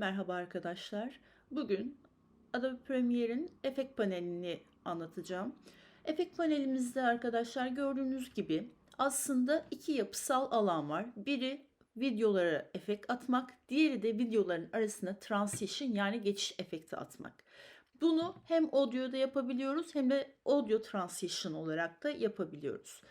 Merhaba arkadaşlar. Bugün Adobe Premiere'in efekt panelini anlatacağım. Efekt panelimizde arkadaşlar gördüğünüz gibi aslında iki yapısal alan var. Biri videolara efekt atmak, diğeri de videoların arasına transition yani geçiş efekti atmak. Bunu hem audio'da yapabiliyoruz hem de audio transition olarak da yapabiliyoruz.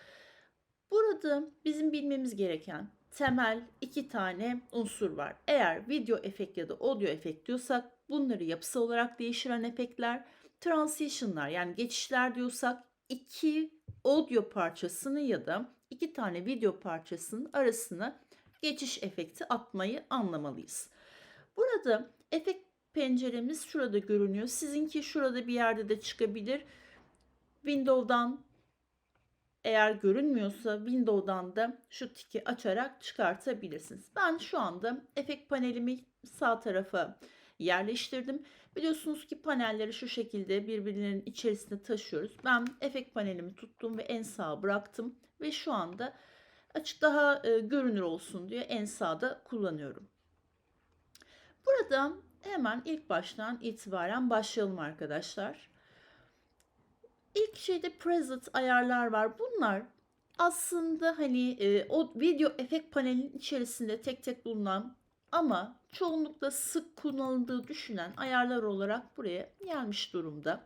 Burada bizim bilmemiz gereken temel iki tane unsur var. Eğer video efekt ya da audio efekt diyorsak bunları yapısal olarak değiştiren efektler, transition'lar yani geçişler diyorsak iki audio parçasını ya da iki tane video parçasının arasına geçiş efekti atmayı anlamalıyız. Burada efekt penceremiz şurada görünüyor. Sizinki şurada bir yerde de çıkabilir. Windows'dan eğer görünmüyorsa Windows'dan da şu tiki açarak çıkartabilirsiniz. Ben şu anda efekt panelimi sağ tarafa yerleştirdim. Biliyorsunuz ki panelleri şu şekilde birbirlerinin içerisinde taşıyoruz. Ben efekt panelimi tuttum ve en sağa bıraktım ve şu anda açık daha e, görünür olsun diye en sağda kullanıyorum. Burada hemen ilk baştan itibaren başlayalım arkadaşlar. İlk şeyde preset ayarlar var. Bunlar aslında hani e, o video efekt panelinin içerisinde tek tek bulunan ama çoğunlukla sık kullanıldığı düşünen ayarlar olarak buraya gelmiş durumda.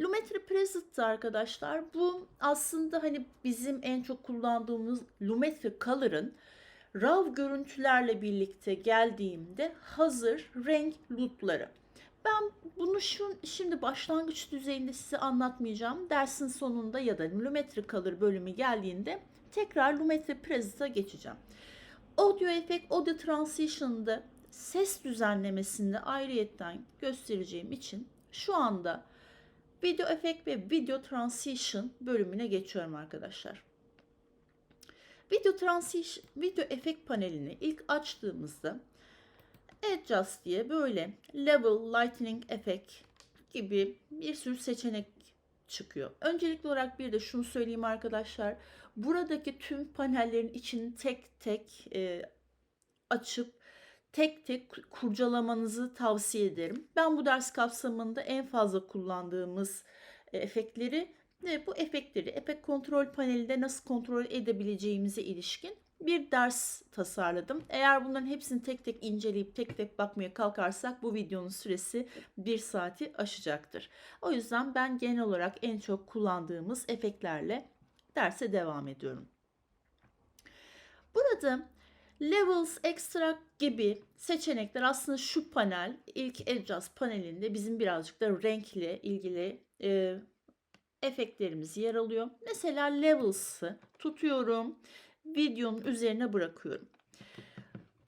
Lumetri Preset arkadaşlar bu aslında hani bizim en çok kullandığımız Lumetri Color'ın RAW görüntülerle birlikte geldiğimde hazır renk lootları. Ben bunu şu, şimdi başlangıç düzeyinde size anlatmayacağım. Dersin sonunda ya da Lumetri Color bölümü geldiğinde tekrar Lumetri Preset'a geçeceğim. Audio Effect, Audio Transition'da ses düzenlemesinde ayrıyetten göstereceğim için şu anda Video Effect ve Video Transition bölümüne geçiyorum arkadaşlar. Video Transition, Video Effect panelini ilk açtığımızda Adjust diye böyle Level, Lightning Effect gibi bir sürü seçenek çıkıyor. Öncelikli olarak bir de şunu söyleyeyim arkadaşlar. Buradaki tüm panellerin içini tek tek e, açıp tek tek kurcalamanızı tavsiye ederim. Ben bu ders kapsamında en fazla kullandığımız e, efektleri ve bu efektleri efekt kontrol panelinde nasıl kontrol edebileceğimize ilişkin bir ders tasarladım. Eğer bunların hepsini tek tek inceleyip tek tek bakmaya kalkarsak bu videonun süresi bir saati aşacaktır. O yüzden ben genel olarak en çok kullandığımız efektlerle derse devam ediyorum. Burada Levels, Extract gibi seçenekler aslında şu panel, ilk Adjust panelinde bizim birazcık da renkle ilgili e, efektlerimiz yer alıyor. Mesela Levels'ı tutuyorum videonun üzerine bırakıyorum.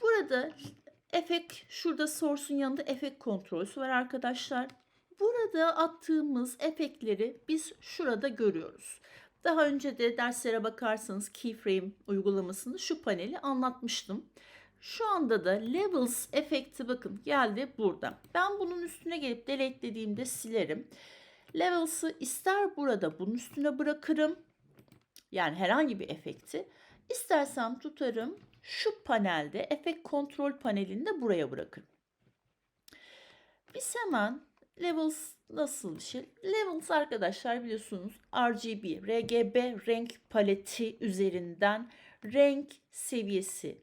Burada efekt şurada source'un yanında efekt kontrolsü var arkadaşlar. Burada attığımız efektleri biz şurada görüyoruz. Daha önce de derslere bakarsanız keyframe uygulamasını şu paneli anlatmıştım. Şu anda da levels efekti bakın geldi burada. Ben bunun üstüne gelip delete dediğimde silerim. Levels'ı ister burada bunun üstüne bırakırım. Yani herhangi bir efekti İstersem tutarım şu panelde efekt kontrol panelinde buraya bırakırım. Biz hemen Levels nasıl bir şey? Levels arkadaşlar biliyorsunuz RGB, RGB renk paleti üzerinden renk seviyesi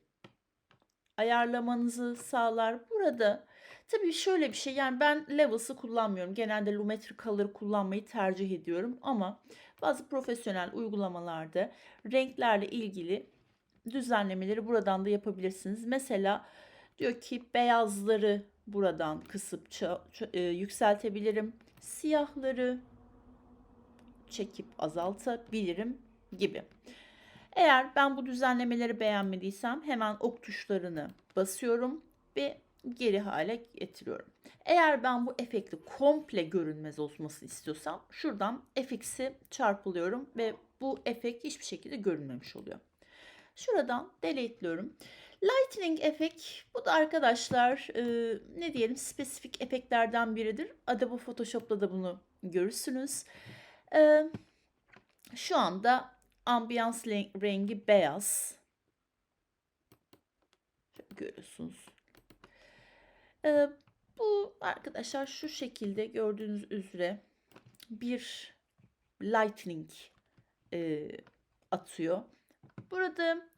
ayarlamanızı sağlar. Burada tabii şöyle bir şey yani ben Levels'ı kullanmıyorum. Genelde Lumetri Color kullanmayı tercih ediyorum ama bazı profesyonel uygulamalarda renklerle ilgili düzenlemeleri buradan da yapabilirsiniz. Mesela diyor ki beyazları buradan kısıp e, yükseltebilirim. Siyahları çekip azaltabilirim gibi. Eğer ben bu düzenlemeleri beğenmediysem hemen ok tuşlarını basıyorum ve geri hale getiriyorum. Eğer ben bu efekti komple görünmez olmasını istiyorsam şuradan fx'i çarpılıyorum ve bu efekt hiçbir şekilde görünmemiş oluyor. Şuradan delete'liyorum. Lightning efekt bu da arkadaşlar e, ne diyelim spesifik efektlerden biridir. Adobe Photoshop'ta da bunu görürsünüz. E, şu anda ambiyans rengi beyaz. Görüyorsunuz. Ee, bu arkadaşlar şu şekilde gördüğünüz üzere bir lightning e, atıyor. Burada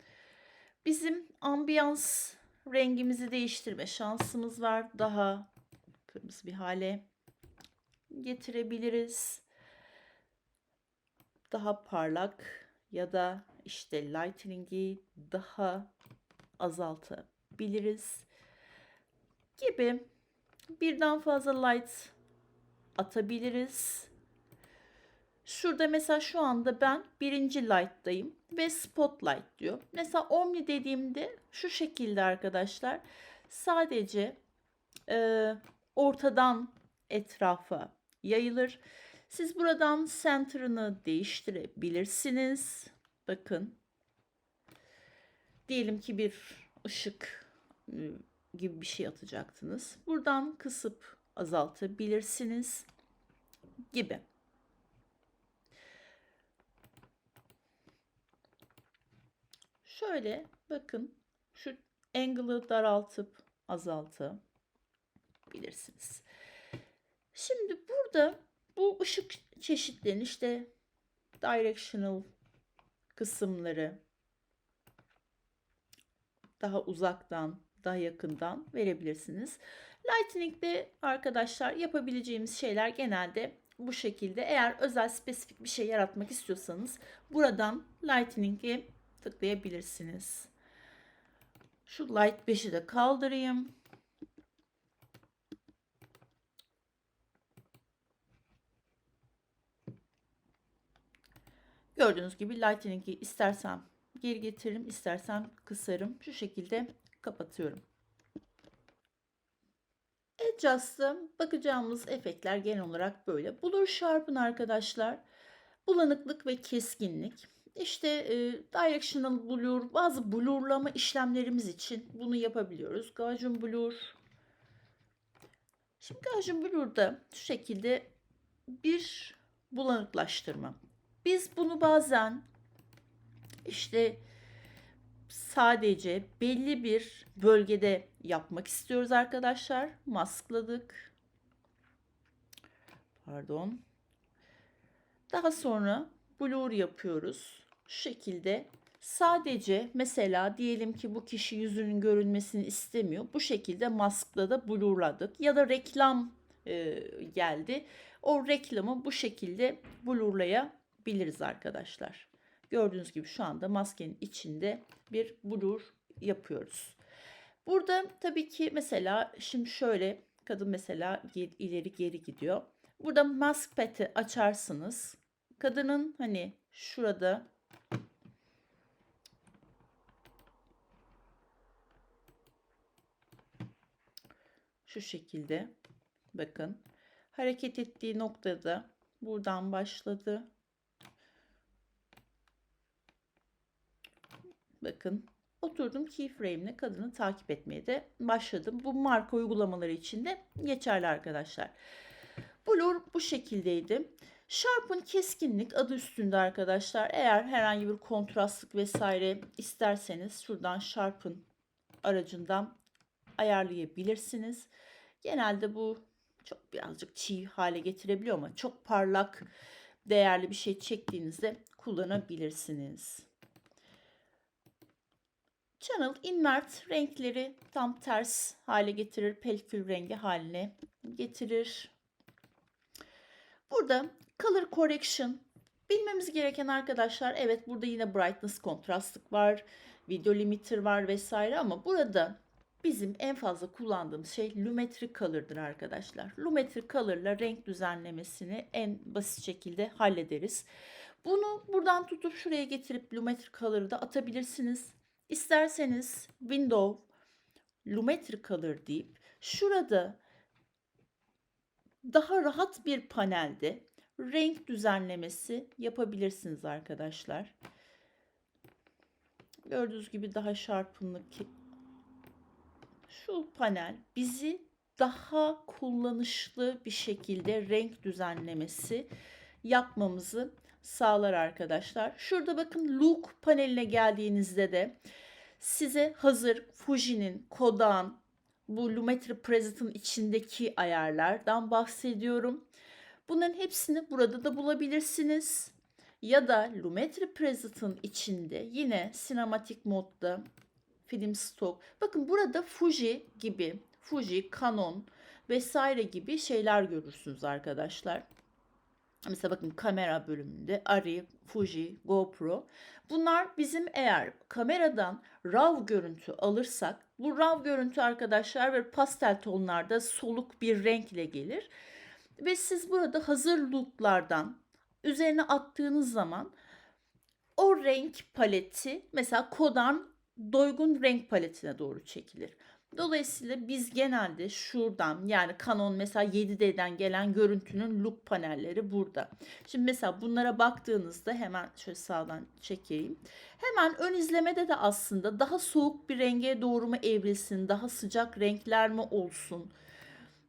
bizim ambiyans rengimizi değiştirme şansımız var. Daha kırmızı bir hale getirebiliriz. Daha parlak ya da işte lightning'i daha azaltabiliriz gibi birden fazla light atabiliriz. Şurada mesela şu anda ben birinci light'tayım ve spotlight diyor. Mesela omni dediğimde şu şekilde arkadaşlar sadece e, ortadan etrafa yayılır. Siz buradan center'ını değiştirebilirsiniz. Bakın. Diyelim ki bir ışık ıı, gibi bir şey atacaktınız. Buradan kısıp azaltabilirsiniz gibi. Şöyle bakın şu angle'ı daraltıp azaltabilirsiniz. Şimdi burada bu ışık çeşitlerini işte directional kısımları daha uzaktan, daha yakından verebilirsiniz. Lightning'de arkadaşlar yapabileceğimiz şeyler genelde bu şekilde. Eğer özel spesifik bir şey yaratmak istiyorsanız buradan Lightning'i tıklayabilirsiniz. Şu Light 5'i de kaldırayım. Gördüğünüz gibi Lightning'i istersem geri getiririm, istersem kısarım. Şu şekilde kapatıyorum. Adjust'a bakacağımız efektler genel olarak böyle. Blur Sharpen arkadaşlar. Bulanıklık ve keskinlik. İşte e, Directional Blur, bazı blurlama işlemlerimiz için bunu yapabiliyoruz. Gaussian Blur. Şimdi Gaussian Blur'da şu şekilde bir bulanıklaştırma. Biz bunu bazen işte sadece belli bir bölgede yapmak istiyoruz arkadaşlar. Maskladık. Pardon. Daha sonra blur yapıyoruz. Şu şekilde sadece mesela diyelim ki bu kişi yüzünün görünmesini istemiyor. Bu şekilde maskla da blurladık. Ya da reklam e, geldi. O reklamı bu şekilde blurlayabiliriz arkadaşlar. Gördüğünüz gibi şu anda maskenin içinde bir blur yapıyoruz. Burada tabii ki mesela şimdi şöyle kadın mesela ileri geri gidiyor. Burada mask pet'i açarsınız. Kadının hani şurada şu şekilde bakın hareket ettiği noktada buradan başladı. Bakın oturdum keyframe'le kadını takip etmeye de başladım. Bu marka uygulamaları için de geçerli arkadaşlar. Blur bu şekildeydi. Sharpen keskinlik adı üstünde arkadaşlar. Eğer herhangi bir kontrastlık vesaire isterseniz şuradan Sharpen aracından ayarlayabilirsiniz. Genelde bu çok birazcık çiğ hale getirebiliyor ama çok parlak değerli bir şey çektiğinizde kullanabilirsiniz. Channel invert renkleri tam ters hale getirir. Pelikül rengi haline getirir. Burada color correction bilmemiz gereken arkadaşlar evet burada yine brightness kontrastlık var. Video limiter var vesaire ama burada bizim en fazla kullandığımız şey Lumetri Color'dır arkadaşlar. Lumetri Color'la renk düzenlemesini en basit şekilde hallederiz. Bunu buradan tutup şuraya getirip Lumetri Color'ı da atabilirsiniz. İsterseniz Window Lumetri Color deyip şurada daha rahat bir panelde renk düzenlemesi yapabilirsiniz arkadaşlar. Gördüğünüz gibi daha şarpınlık şu panel bizi daha kullanışlı bir şekilde renk düzenlemesi yapmamızı sağlar arkadaşlar. Şurada bakın look paneline geldiğinizde de size hazır Fuji'nin, Kodak'ın bu Lumetri Preset'ın içindeki ayarlardan bahsediyorum. Bunların hepsini burada da bulabilirsiniz. Ya da Lumetri Preset'ın içinde yine sinematik modda film stock. Bakın burada Fuji gibi, Fuji, Canon vesaire gibi şeyler görürsünüz arkadaşlar. Mesela bakın kamera bölümünde Arri, Fuji, GoPro. Bunlar bizim eğer kameradan RAW görüntü alırsak bu RAW görüntü arkadaşlar ve pastel tonlarda soluk bir renkle gelir. Ve siz burada hazır looklardan üzerine attığınız zaman o renk paleti mesela Kodan doygun renk paletine doğru çekilir. Dolayısıyla biz genelde şuradan yani Canon mesela 7D'den gelen görüntünün look panelleri burada. Şimdi mesela bunlara baktığınızda hemen şöyle sağdan çekeyim. Hemen ön izlemede de aslında daha soğuk bir renge doğru mu evrilsin, daha sıcak renkler mi olsun?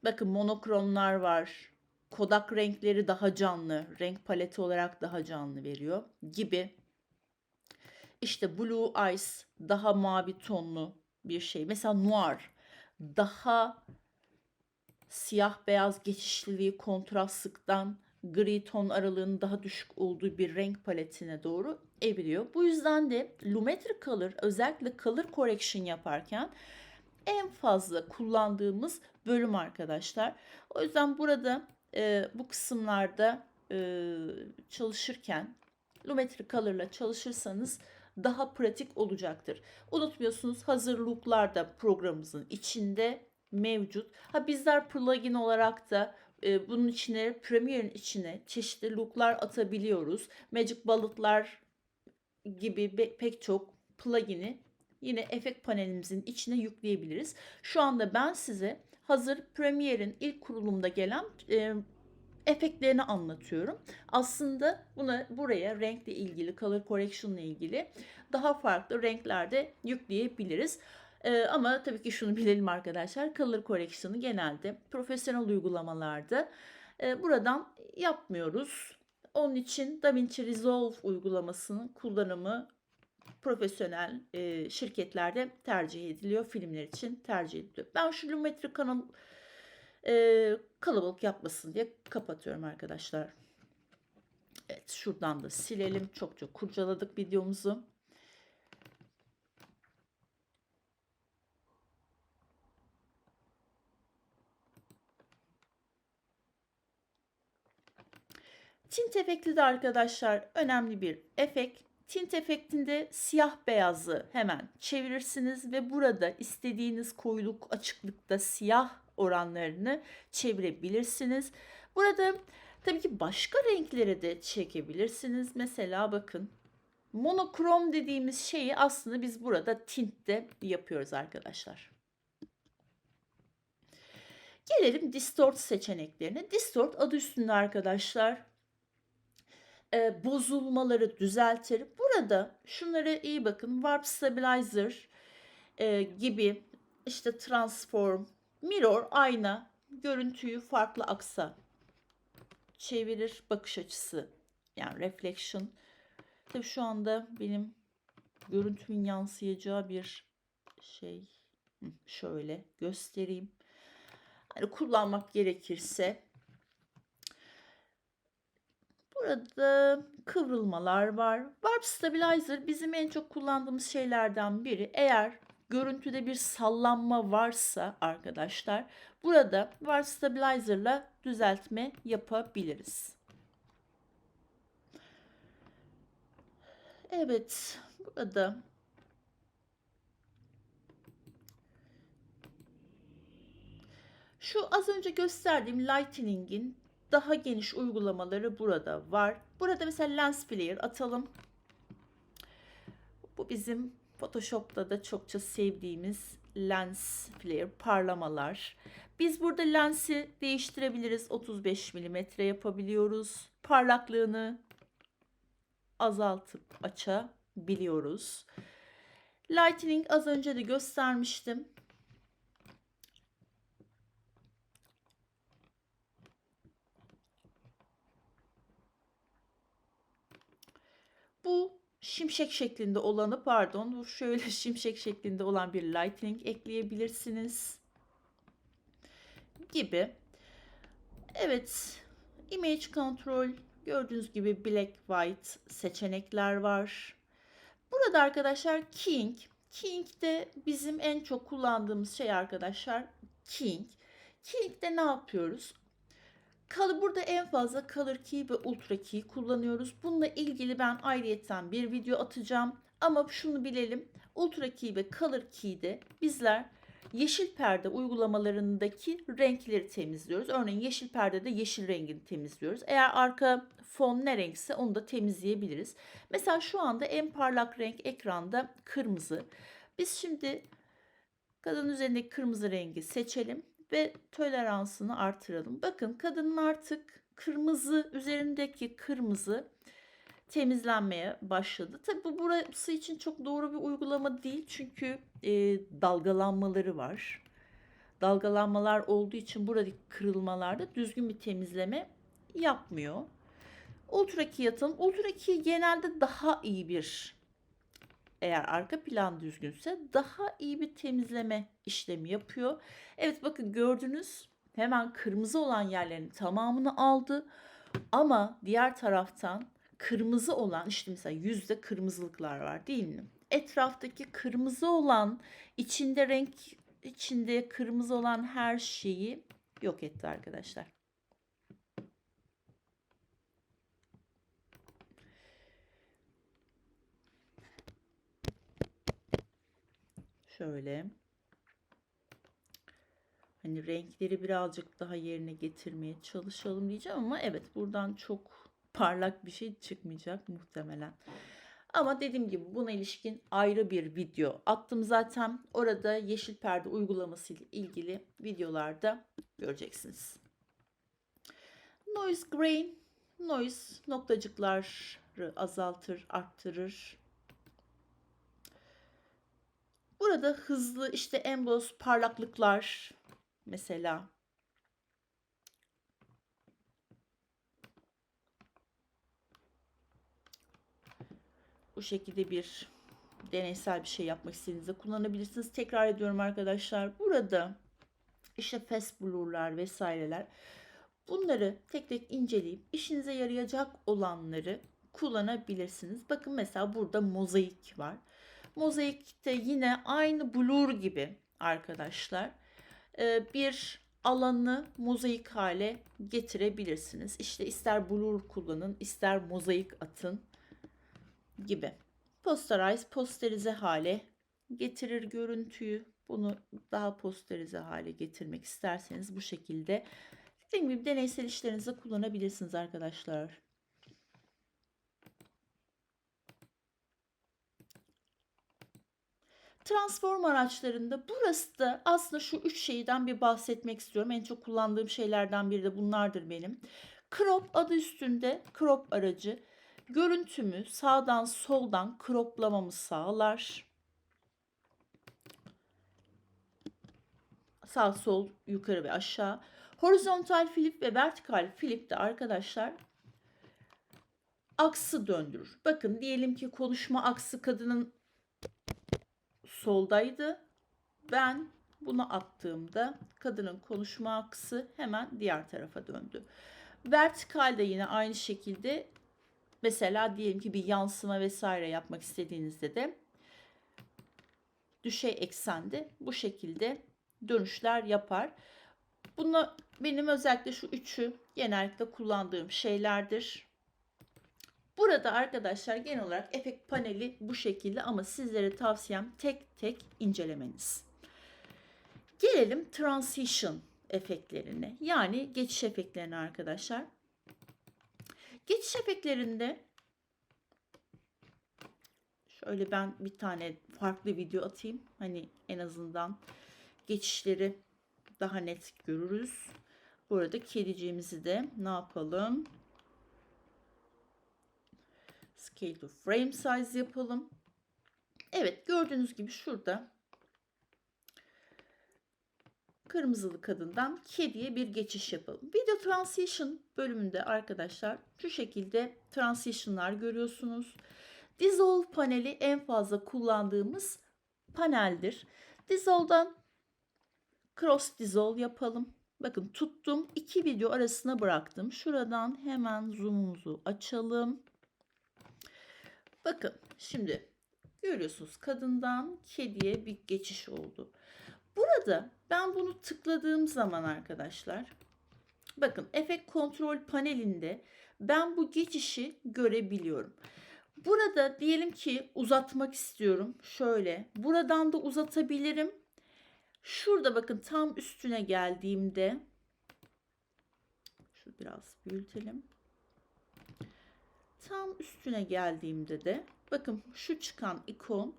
Bakın monokromlar var. Kodak renkleri daha canlı, renk paleti olarak daha canlı veriyor gibi. İşte Blue Eyes daha mavi tonlu bir şey. Mesela Noir daha siyah beyaz geçişliliği kontrastlıktan gri ton aralığının daha düşük olduğu bir renk paletine doğru evriliyor. Bu yüzden de Lumetri Color özellikle Color Correction yaparken en fazla kullandığımız bölüm arkadaşlar. O yüzden burada e, bu kısımlarda e, çalışırken Lumetri Color'la çalışırsanız daha pratik olacaktır. Unutmuyorsunuz hazır look'lar da programımızın içinde mevcut. Ha bizler plugin olarak da e, bunun içine Premiere'in içine çeşitli look'lar atabiliyoruz. Magic Bullet'lar gibi be, pek çok plugin'i yine efekt panelimizin içine yükleyebiliriz. Şu anda ben size hazır Premiere'in ilk kurulumda gelen e, efektlerini anlatıyorum. Aslında buna buraya renkle ilgili, color correction ile ilgili daha farklı renklerde yükleyebiliriz. Ee, ama tabii ki şunu bilelim arkadaşlar. Color correction'ı genelde profesyonel uygulamalarda e, buradan yapmıyoruz. Onun için DaVinci Resolve uygulamasının kullanımı profesyonel e, şirketlerde tercih ediliyor. Filmler için tercih ediliyor. Ben şu Lumetri kanal e, kalabalık yapmasın diye kapatıyorum arkadaşlar. Evet şuradan da silelim. Çok çok kurcaladık videomuzu. Tint efekti de arkadaşlar önemli bir efekt. Tint efektinde siyah beyazı hemen çevirirsiniz ve burada istediğiniz koyuluk açıklıkta siyah oranlarını çevirebilirsiniz. Burada tabii ki başka renklere de çekebilirsiniz. Mesela bakın monokrom dediğimiz şeyi aslında biz burada tintte yapıyoruz arkadaşlar. Gelelim distort seçeneklerine. Distort adı üstünde arkadaşlar e, bozulmaları düzeltir. Burada şunlara iyi bakın. Warp Stabilizer e, gibi işte transform, mirror, ayna görüntüyü farklı aksa çevirir bakış açısı. Yani reflection. Tabii şu anda benim görüntümün yansıyacağı bir şey şöyle göstereyim. Hani kullanmak gerekirse Burada kıvrılmalar var. Warp Stabilizer bizim en çok kullandığımız şeylerden biri. Eğer görüntüde bir sallanma varsa arkadaşlar burada Warp Stabilizer'la düzeltme yapabiliriz. Evet burada şu az önce gösterdiğim Lightning'in daha geniş uygulamaları burada var. Burada mesela lens flare atalım. Bu bizim Photoshop'ta da çokça sevdiğimiz lens flare parlamalar. Biz burada lensi değiştirebiliriz. 35 mm yapabiliyoruz. Parlaklığını azaltıp açabiliyoruz. Lightning az önce de göstermiştim. Bu şimşek şeklinde olanı pardon bu şöyle şimşek şeklinde olan bir lightning ekleyebilirsiniz. gibi. Evet. Image control gördüğünüz gibi black white seçenekler var. Burada arkadaşlar King. King de bizim en çok kullandığımız şey arkadaşlar King. King'de ne yapıyoruz? Color, burada en fazla Color Key ve Ultra Key kullanıyoruz. Bununla ilgili ben ayrıyetten bir video atacağım. Ama şunu bilelim. Ultra Key ve Color Key'de bizler yeşil perde uygulamalarındaki renkleri temizliyoruz. Örneğin yeşil perdede yeşil rengini temizliyoruz. Eğer arka fon ne renkse onu da temizleyebiliriz. Mesela şu anda en parlak renk ekranda kırmızı. Biz şimdi kadın üzerindeki kırmızı rengi seçelim ve toleransını artıralım. Bakın kadının artık kırmızı üzerindeki kırmızı temizlenmeye başladı. Tabi bu burası için çok doğru bir uygulama değil çünkü e, dalgalanmaları var. Dalgalanmalar olduğu için buradaki kırılmalarda düzgün bir temizleme yapmıyor. Ultra key atalım. Ultra key genelde daha iyi bir eğer arka plan düzgünse daha iyi bir temizleme işlemi yapıyor. Evet bakın gördünüz hemen kırmızı olan yerlerin tamamını aldı. Ama diğer taraftan kırmızı olan işte mesela yüzde kırmızılıklar var değil mi? Etraftaki kırmızı olan içinde renk içinde kırmızı olan her şeyi yok etti arkadaşlar. Şöyle. Hani renkleri birazcık daha yerine getirmeye çalışalım diyeceğim ama evet buradan çok parlak bir şey çıkmayacak muhtemelen. Ama dediğim gibi buna ilişkin ayrı bir video attım zaten. Orada yeşil perde uygulaması ile ilgili videolarda göreceksiniz. Noise grain, noise noktacıkları azaltır, arttırır. Burada hızlı işte emboss parlaklıklar mesela bu şekilde bir deneysel bir şey yapmak istediğinizde kullanabilirsiniz. Tekrar ediyorum arkadaşlar. Burada işte fast blur'lar vesaireler bunları tek tek inceleyip işinize yarayacak olanları kullanabilirsiniz. Bakın mesela burada mozaik var. Mozaikte yine aynı blur gibi arkadaşlar bir alanı mozaik hale getirebilirsiniz. İşte ister blur kullanın, ister mozaik atın gibi. Posterize, posterize hale getirir görüntüyü. Bunu daha posterize hale getirmek isterseniz bu şekilde dediğim gibi deneysel işlerinizde kullanabilirsiniz arkadaşlar. Transform araçlarında burası da aslında şu üç şeyden bir bahsetmek istiyorum. En çok kullandığım şeylerden biri de bunlardır benim. Crop adı üstünde crop aracı görüntümü sağdan soldan croplamamı sağlar. Sağ sol yukarı ve aşağı. Horizontal flip ve vertikal flip de arkadaşlar aksı döndürür. Bakın diyelim ki konuşma aksı kadının soldaydı. Ben bunu attığımda kadının konuşma aksı hemen diğer tarafa döndü. Vertikal de yine aynı şekilde mesela diyelim ki bir yansıma vesaire yapmak istediğinizde de düşey eksende bu şekilde dönüşler yapar. Bunu benim özellikle şu üçü genellikle kullandığım şeylerdir. Burada arkadaşlar genel olarak efekt paneli bu şekilde ama sizlere tavsiyem tek tek incelemeniz. Gelelim transition efektlerine yani geçiş efektlerine arkadaşlar. Geçiş efektlerinde şöyle ben bir tane farklı video atayım. Hani en azından geçişleri daha net görürüz. Bu arada kediciğimizi de ne yapalım? Scale to frame size yapalım. Evet gördüğünüz gibi şurada kırmızılı kadından kediye bir geçiş yapalım. Video transition bölümünde arkadaşlar şu şekilde transition'lar görüyorsunuz. Dissolve paneli en fazla kullandığımız paneldir. Dissolve'dan cross dissolve yapalım. Bakın tuttum. iki video arasına bıraktım. Şuradan hemen zoom'umuzu açalım. Bakın şimdi görüyorsunuz kadından kediye bir geçiş oldu. Burada ben bunu tıkladığım zaman arkadaşlar bakın efekt kontrol panelinde ben bu geçişi görebiliyorum. Burada diyelim ki uzatmak istiyorum. Şöyle buradan da uzatabilirim. Şurada bakın tam üstüne geldiğimde şu biraz büyütelim. Tam üstüne geldiğimde de bakın şu çıkan ikon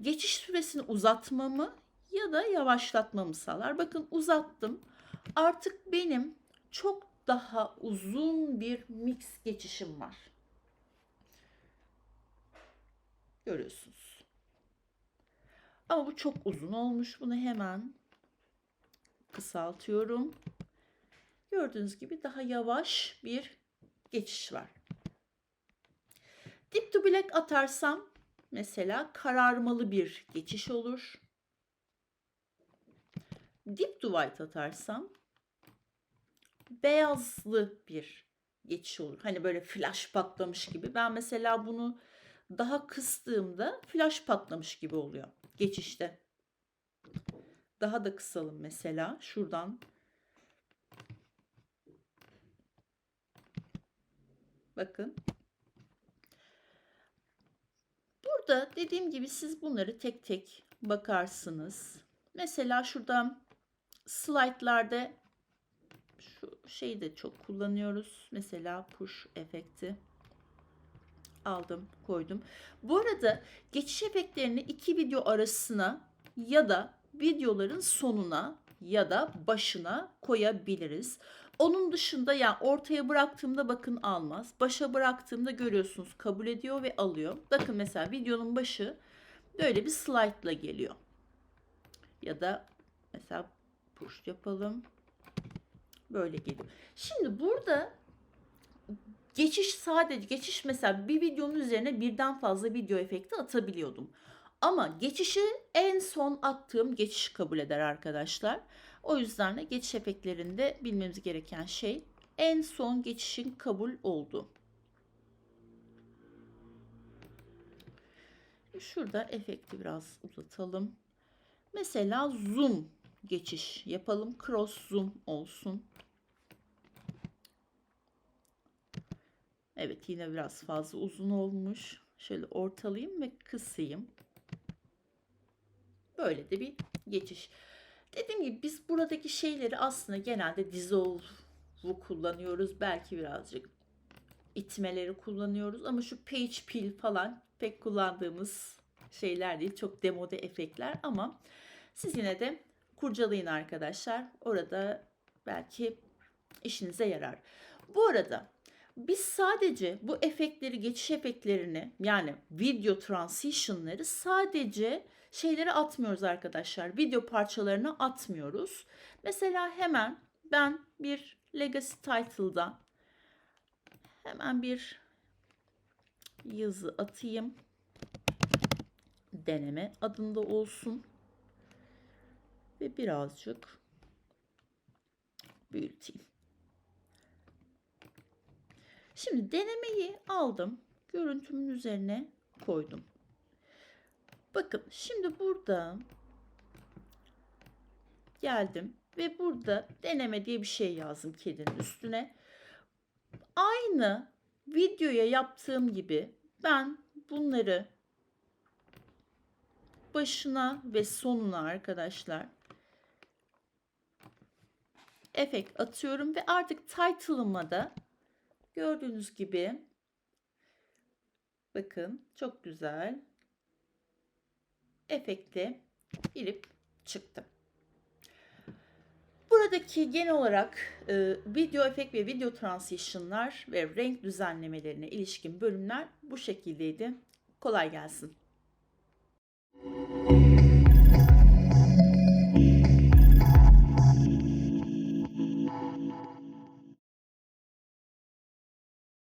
geçiş süresini uzatmamı ya da yavaşlatmamı sağlar. Bakın uzattım. Artık benim çok daha uzun bir mix geçişim var. Görüyorsunuz. Ama bu çok uzun olmuş. Bunu hemen kısaltıyorum. Gördüğünüz gibi daha yavaş bir geçiş var. Dip black atarsam mesela kararmalı bir geçiş olur. Dip white atarsam beyazlı bir geçiş olur. Hani böyle flash patlamış gibi. Ben mesela bunu daha kıstığımda flash patlamış gibi oluyor geçişte. Daha da kısalım mesela şuradan. Bakın. Burada dediğim gibi siz bunları tek tek bakarsınız. Mesela şurada slaytlarda şu şeyi de çok kullanıyoruz. Mesela push efekti aldım, koydum. Bu arada geçiş efektlerini iki video arasına ya da videoların sonuna ya da başına koyabiliriz. Onun dışında ya yani ortaya bıraktığımda bakın almaz. Başa bıraktığımda görüyorsunuz kabul ediyor ve alıyor. Bakın mesela videonun başı böyle bir slide ile geliyor. Ya da mesela push yapalım. Böyle geliyor. Şimdi burada geçiş sadece geçiş mesela bir videonun üzerine birden fazla video efekti atabiliyordum. Ama geçişi en son attığım geçiş kabul eder arkadaşlar. O yüzden de geçiş efektlerinde bilmemiz gereken şey en son geçişin kabul oldu. Şurada efekti biraz uzatalım. Mesela zoom geçiş yapalım. Cross zoom olsun. Evet yine biraz fazla uzun olmuş. Şöyle ortalayayım ve kısayım. Böyle de bir geçiş. Dediğim gibi biz buradaki şeyleri aslında genelde dissolve'u kullanıyoruz. Belki birazcık itmeleri kullanıyoruz. Ama şu page pill falan pek kullandığımız şeyler değil. Çok demode efektler ama siz yine de kurcalayın arkadaşlar. Orada belki işinize yarar. Bu arada biz sadece bu efektleri, geçiş efektlerini yani video transition'ları sadece şeyleri atmıyoruz arkadaşlar. Video parçalarını atmıyoruz. Mesela hemen ben bir Legacy Title'dan hemen bir yazı atayım. Deneme adında olsun. Ve birazcık büyüteyim. Şimdi denemeyi aldım. Görüntümün üzerine koydum. Bakın şimdi burada geldim ve burada deneme diye bir şey yazdım kedinin üstüne. Aynı videoya yaptığım gibi ben bunları başına ve sonuna arkadaşlar efekt atıyorum ve artık title'ıma da gördüğünüz gibi bakın çok güzel efekte girip çıktım. Buradaki genel olarak e, video efekt ve video transition'lar ve renk düzenlemelerine ilişkin bölümler bu şekildeydi. Kolay gelsin.